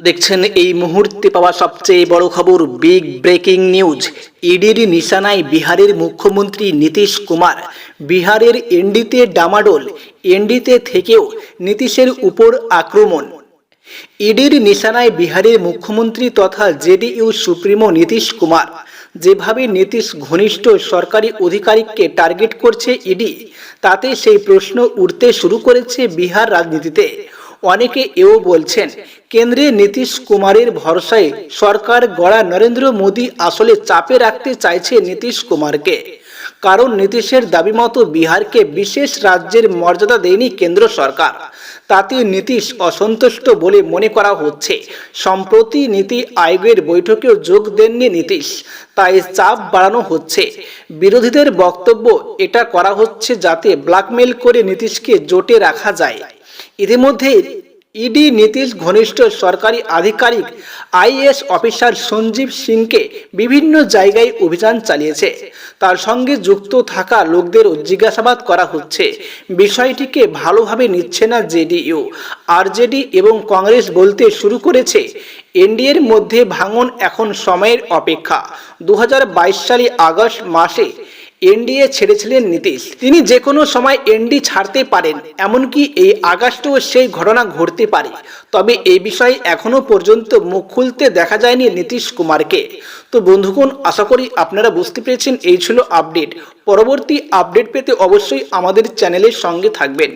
দেখছেন এই মুহূর্তে পাওয়া সবচেয়ে বড় খবর বিগ ব্রেকিং নিউজ ইডির নিশানায় বিহারের মুখ্যমন্ত্রী নীতিশ কুমার। বিহারের এনডিতে ডামাডোল, এনডিতে থেকেও নীতিশের উপর আক্রমণ। ইডির নিশানায় বিহারের মুখ্যমন্ত্রী তথা জেডিইউ সুপ্রিমো নীতিশ কুমার। যেভাবে নীতিশ ঘনিষ্ঠ সরকারি অধিকারিককে টার্গেট করছে ইডি, তাতে সেই প্রশ্ন উঠতে শুরু করেছে বিহার রাজনীতিতে। অনেকে এও বলছেন, কেন্দ্রে নীতিশ কুমারের ভরসায় সরকার গড়া নরেন্দ্র মোদী আসলে চাপে রাখতে চাইছে নীতিশ কুমারকে। কারণ নীতিশের দাবি মতো বিহারকে বিশেষ রাজ্যের মর্যাদা দেয়নি কেন্দ্র সরকার। তাতে নীতিশ অসন্তুষ্ট বলে মনে করা হচ্ছে। সম্প্রতি নীতি আয়োগের বৈঠকেও যোগ দেননি নীতিশ, তাই চাপ বাড়ানো হচ্ছে। বিরোধীদের বক্তব্য, এটা করা হচ্ছে যাতে ব্ল্যাকমেল করে নীতিশকে জোটে রাখা যায়। ইতিমধ্যে ইডি নীতিশ ঘনিষ্ঠ সরকারি আধিকারিক আইএস অফিসার সঞ্জীব সিংকে বিভিন্ন জায়গায় অভিযান চালিয়েছে। তার সঙ্গে যুক্ত থাকা লোকদেরও জিজ্ঞাসাবাদ করা হচ্ছে। বিষয়টিকে ভালোভাবে নিচ্ছে না জেডিইউ। আরজেডি এবং কংগ্রেস বলতে শুরু করেছে, এনডিএর মধ্যে ভাঙন এখন সময়ের অপেক্ষা। দু সালে আগস্ট মাসে এনডিএ ছেড়েছিলেন নীতিশ। তিনি যে কোনো সময় এনডি ছাড়তে পারেন, এমনকি এই আগস্টেও সেই ঘটনা ঘটতে পারে। তবে এই বিষয়ে এখনও পর্যন্ত মুখ খুলতে দেখা যায়নি নীতিশ কুমারকে। তো বন্ধুগণ, আশা করি আপনারা বুঝতে পেরেছেন, এই ছিল আপডেট। পরবর্তী আপডেট পেতে অবশ্যই আমাদের চ্যানেলের সঙ্গে থাকবেন।